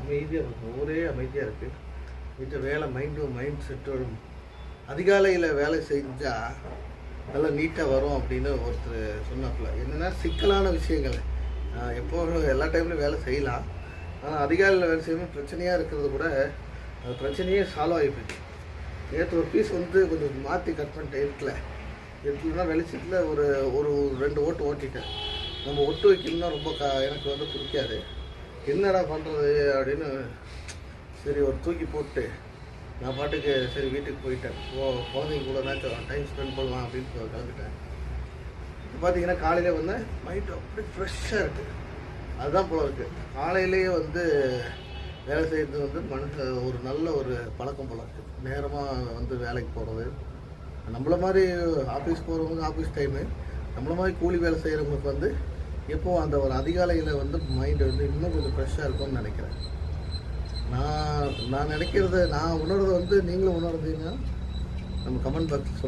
அமைதியாக இருக்கும் ஊரே அமைதியாக இருக்குது வீட்டில் வேலை மைண்டும் மைண்ட் செட்டும் அதிகாலையில் வேலை செஞ்சால் நல்லா நீட்டாக வரும் அப்படின்னு ஒருத்தர் சொன்னாப்புல. என்னென்னா சிக்கலான விஷயங்கள். எப்போ எல்லா டைம்லையும் வேலை செய்யலாம். ஆனால் அதிகாலையில் வேலை செய்யணும் பிரச்சனையாக இருக்கிறது கூட அது பிரச்சனையே சால்வ் ஆகி போயிடுச்சு. நேற்று ஒரு பீஸ் வந்து கொஞ்சம் மாற்றி கட் பண்ணிட்டேன் இருக்கல இருக்குன்னா வெளிச்சத்தில் ஒரு ஒரு ரெண்டு ஓட்டு ஓட்டிட்டேன். நம்ம ஒட்டு வைக்கணும்னா ரொம்ப க எனக்கு வந்து பிடிக்காது. என்னடா பண்ணுறது அப்படின்னு சரி ஒரு தூக்கி போட்டு நான் பாட்டுக்கு சரி வீட்டுக்கு போயிட்டேன். ஓ குழந்தைங்க கூட தான் டைம் ஸ்பெண்ட் பண்ணலாம் அப்படின்னு சொ- கிளம்பிட்டேன். இப்போ பார்த்தீங்கன்னா காலையில் வந்து மைண்ட் அப்படி ஃப்ரெஷ்ஷாக இருக்குது அதுதான் போல இருக்குது காலையிலேயே வந்து வேலை செய்கிறது வந்து மனசு ஒரு நல்ல ஒரு பழக்கம் போல இருக்குது நேரமாக வந்து வேலைக்கு போகிறது நம்மள மாதிரி ஆஃபீஸ் போகிறவங்க ஆஃபீஸ் டைமு நம்மள மாதிரி கூலி வேலை செய்கிறவங்களுக்கு வந்து எப்போது அந்த ஒரு அதிகாலையில் வந்து மைண்டு வந்து இன்னும் கொஞ்சம் ஃப்ரெஷ்ஷாக இருக்கும்னு நினைக்கிறேன். நான் நான் நினைக்கிறத நான் உணர்றதை வந்து நீங்களும் உணர்ந்தீங்கன்னா நம்ம கமெண்ட் பாக்ஸ்